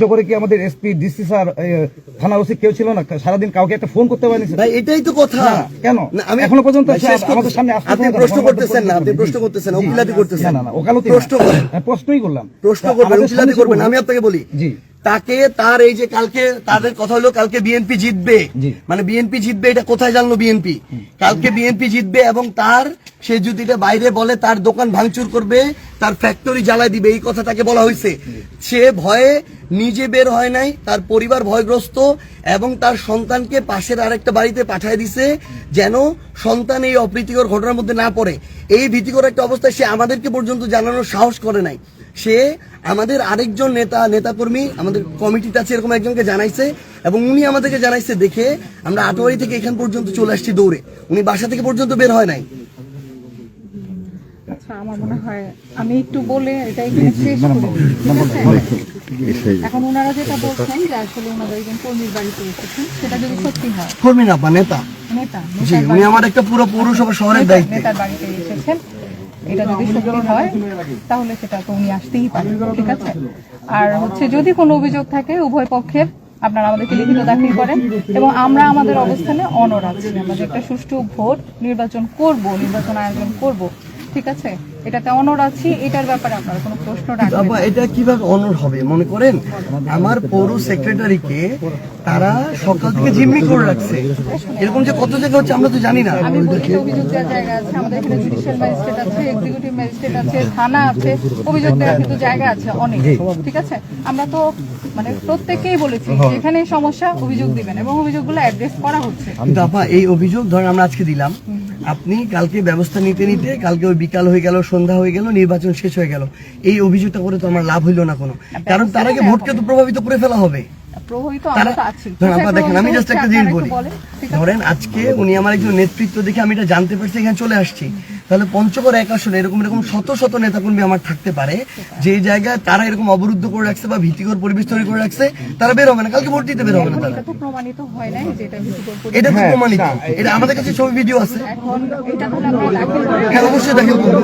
পঞ্চগড়ে কি আমাদের এসপি ডিসি স্যার থানা ওসি কেউ ছিল না সারাদিন কাউকে একটা ফোন করতে পারেনি? ভাই এটাই তো কথা কেন? না, আমি এখনও পর্যন্ত আমাদের সামনে আপনি প্রশ্ন করতেছেন না আপনি প্রশ্ন করতেছেন। ওকিলাতি করতেছেন না না ওকালতি প্রশ্ন প্রশ্নই করলাম প্রশ্ন করবেন উকিলাতি করবেন আমি আপনাকে বলি জি। তাকে তার এই যে কালকে তাদের কথা হলো কালকে বিএনপি জিতবে। মানে বিএনপি জিতবে এটা কোথায় জানলো বিএনপি? কালকে বিএনপি জিতবে এবং তার সে যদি এটা বাইরে বলে তার দোকান ভাঙচুর করবে তার ফ্যাক্টরি জ্বালায় দিবে এই কথা তাকে বলা হয়েছে। সে ভয়ে নিজে বের হয় নাই তার পরিবার ভয়গ্রস্ত এবং তার সন্তানকে পাশের আরেকটা বাড়িতে পাঠিয়ে দিছে যেন সন্তান এই অপ্রীতিকর ঘটনার মধ্যে না পড়ে। এই ভীতিকর একটা অবস্থায় সে আমাদেরকে পর্যন্ত জানানোর সাহস করে নাই। সে আমাদের আরেকজন নেতা নেতাকর্মী আমাদের কমিটিতে আছে এরকম একজনকে জানাইছে এবং উনি আমাদেরকে জানাইছে দেখে আমরা আটোয়ারি থেকে এখান পর্যন্ত চলে আসছি দৌড়ে। উনি বাসা থেকে পর্যন্ত বের হয় নাই। আচ্ছা আমার মনে হয় আমি একটু বলে এটা এখানে শেষ করি এখন ওনারা যেটা বলছেন যে আসলে ওনারা একজন কর্মীর বাড়িতে এসেছেন সেটা যদি সত্যি হয়। কর্মী না বা নেতা। নেতা উনি আমার একটা পুরো পৌরসভা শহরের দায়িত্বে। নেতার বাড়িতে এসেছেন। এটা যদি সত্যি হয় তাহলে সেটা তো উনি আসতেই পারেন ঠিক আছে? আর হচ্ছে যদি কোনো অভিযোগ থাকে উভয় পক্ষের আপনারা আমাদেরকে লিখিত দাখিল করেন এবং আমরা আমাদের অবস্থানে অনর আছি। আমরা যে একটা সুষ্ঠু ভোট নির্বাচন করব নির্বাচন আয়োজন করব ঠিক আছে? এটাতে অনর আছি এটার ব্যাপারে আপনারা কোনো প্রশ্ন রাখবেন এটা কীভাবে অনর হবে মনে করেন? আমার পৌর সেক্রেটারিকে তারা সকাল থেকে জিম্মি করে রাখছে। এরকম যে কত জায়গা হচ্ছে আমরা তো জানি না। আমি বলছি অভিযোগ দেওয়ার জায়গা আছে আমাদের এখানে জুডিশিয়াল ম্যাজিস্ট্রেট আছে এক্সিকিউটিভ ম্যাজিস্ট্রেট আছে থানা আছে অভিযোগ দেওয়ার কিন্তু জায়গা আছে অনেক ঠিক আছে? আমরা তো মানে প্রত্যেককেই বলেছি যে এখানে সমস্যা অভিযোগ দিবেন এবং অভিযোগগুলো অ্যাড্রেস করা হচ্ছে। কিন্তু আপা এই অভিযোগ ধরেন আমরা আজকে দিলাম। আপনি কালকে ব্যবস্থা নিতে নিতে কালকে ওই বিকাল হয়ে গেল সন্ধ্যা হয়ে গেল নির্বাচন শেষ হয়ে গেল। এই অভিযোগটা করে তো আমার লাভ হইল না কোনো। কারণ তার আগে ভোটকে তো প্রভাবিত করে ফেলা হবে। দেখেন আমি জাস্ট একটা জিনিস বলি। ধরেন আজকে উনি আমার একজন নেতৃত্ব দেখে আমি এটা জানতে পারছি এখানে চলে আসছি। তাহলে পঞ্চগড় এক আসলে এরকম এরকম শত শত নেতাকর্মী আমার থাকতে পারে। যে জায়গায় তারা এরকম অবরুদ্ধ করে রাখছে বা ভীতিকর পরিবেশ তৈরি করে রাখছে তারা বের হবে না। কালকে ভোট দিতে বের হবে না এটা তো প্রমাণিত হয় নাই যে এটা ভিত্তিকর এটা তো প্রমাণিত। এটা আমাদের কাছে ছবি ভিডিও আছে। এখন এটা তাহলে আমরা দাখিল করব। হ্যাঁ অবশ্যই দাখিল করব।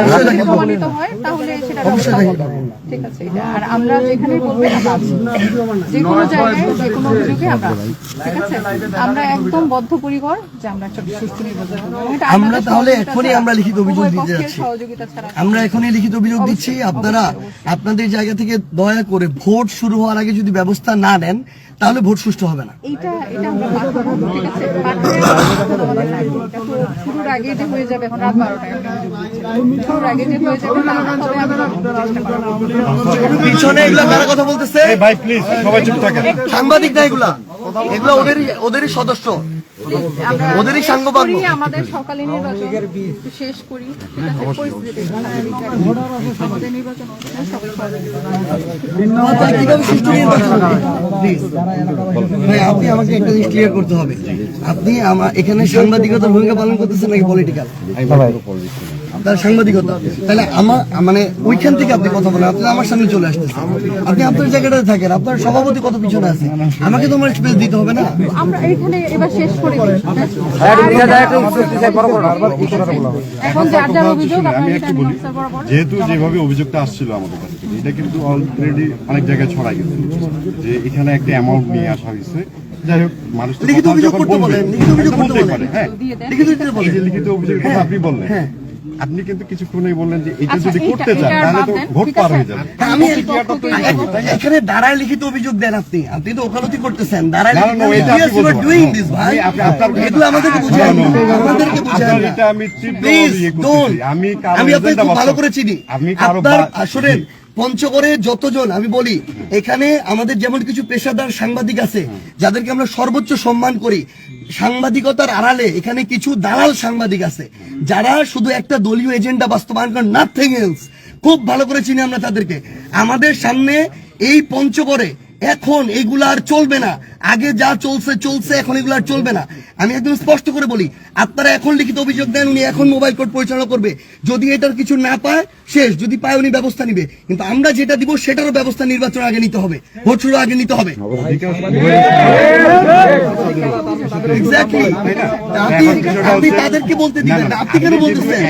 অবশ্যই দাখিল করব। প্রমাণিত হয় তাহলে সেটা অবশ্যই ব্যবস্থা দাখিল করব। ঠিক আছে আর আমরা যেখানে বলব যে কোনো জায়গায় যে কোনো অভিযোগে আমরা ঠিক আছে? আমরা একদম বদ্ধপরিকর যে আমরা একটা সুষ্ঠু নির্বাচন করব। এবং এটা আমরা তাহলে এখনই আমরা লিখিত অভিযোগ দিতে যাচ্ছি। আমরা এখনই লিখিত অভিযোগ দিচ্ছি। আপনারা আপনাদের জায়গা থেকে দয়া করে ভোট শুরু হওয়ার আগে যদি ব্যবস্থা না নেন তাহলে ভোট সুষ্ঠু হবে না। হয়ে হয়ে পিছনে এগুলা কারা কথা বলতেছে? ভাই প্লিজ সবাই চুপ থাকেন। সাংবাদিক না এগুলা? এগুলা ওদেরই ওদেরই সদস্য। ওদেরই আমাদের সকালে নির্বাচন শেষ করি। আমাদের নির্বাচন আমাকে একটা জিনিস ক্লিয়ার করতে হবে। আপনি এখানে সাংবাদিকতার ভূমিকা পালন করতেছেন নাকি পলিটিক্যাল আপনার সাংবাদিকতা। তাহলে আমার মানে ওইখান থেকে আপনি কথা বলেন আপনি আমার সামনে চলে আসতেছেন। আপনি আপনার জায়গাটাতে থাকেন আপনার সভাপতি কত পিছনে আছে? আমাকে তোমার স্পেস দিতে হবে না? আমরা এখানে এবার শেষ করে। এখন যার যার অভিযোগ আমি একটু বলি যেহেতু যেভাবে অভিযোগটা আসছিল আমাদের কাছ এটা কিন্তু অলরেডি অনেক জায়গায় ছড়াই গেছে। যে এখানে একটা অ্যামাউন্ট নিয়ে আসা হয়েছে। যাই হোক মানুষ লিখিত অভিযোগ করতে বলেন, লিখিত অভিযোগ করতে বলেন। হ্যাঁ। লিখিত কথা আপনি বললেন। হ্যাঁ। আপনি কিন্তু কিছুক্ষণই বললেন যে এটা আচ্ছা, যদি করতে চান তাহলে তো ভোট পার হয়ে যাবে। হ্যাঁ, আমি এখন এখানে দাঁড়ায় লিখিত অভিযোগ দেন আপনি। আপনি তো ওকালতি করতেছেন। দাঁড়ায় না, না, লিখিত এটা আপনি বলতে পারেন। ডুইং দিস ভাই। আমি- এগুলো আমাদেরকে আমাদেরকে এটা ইয়ে আমি আপনাকে খুব ভালো করে চিনি। আপনার আসলে পঞ্চগড়ে যতজন, আমি বলি, এখানে আমাদের যেমন কিছু পেশাদার সাংবাদিক আছে, যাদেরকে আমরা সর্বোচ্চ সম্মান করি, সাংবাদিকতার আড়ালে এখানে কিছু দালাল সাংবাদিক আছে, যারা শুধু একটা দলীয় এজেন্ডা বাস্তবায়ন করেন নাথিং এলস খুব ভালো করে চিনি আমরা তাদেরকে। আমাদের সামনে এই পঞ্চগড়ে এখন এইগুলা আর চলবে না। আগে যা চলছে চলছে এখন এগুলো আর চলবে না। আমি একদম স্পষ্ট করে বলি আপনারা এখন লিখিত অভিযোগ দেন উনি এখন মোবাইল কোর্ট পরিচালনা করবে। যদি এটার কিছু না পায় শেষ। যদি পায় উনি ব্যবস্থা নিবে। কিন্তু আমরা যেটা দিব সেটারও ব্যবস্থা নির্বাচন আগে নিতে হবে। ভোট শুরু আগে নিতে হবে। আপনি তাদেরকে বলতে দিবেন আপনি কেন বলতেছেন?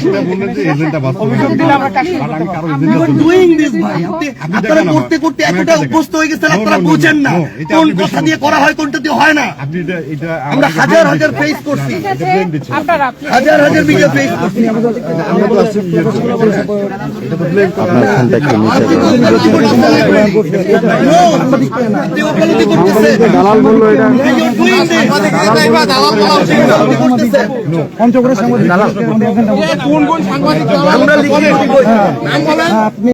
আপনারা করতে করতে এতটা অভ্যস্ত হয়ে গেছেন আপনারা বোঝেন না। কোন কথা দিয়ে করা হয় কোনটাতে হয় না? আমরা হাজার হাজার ফেস করছি। হাজার হাজার ভিডিও ফেস করছি। আমরা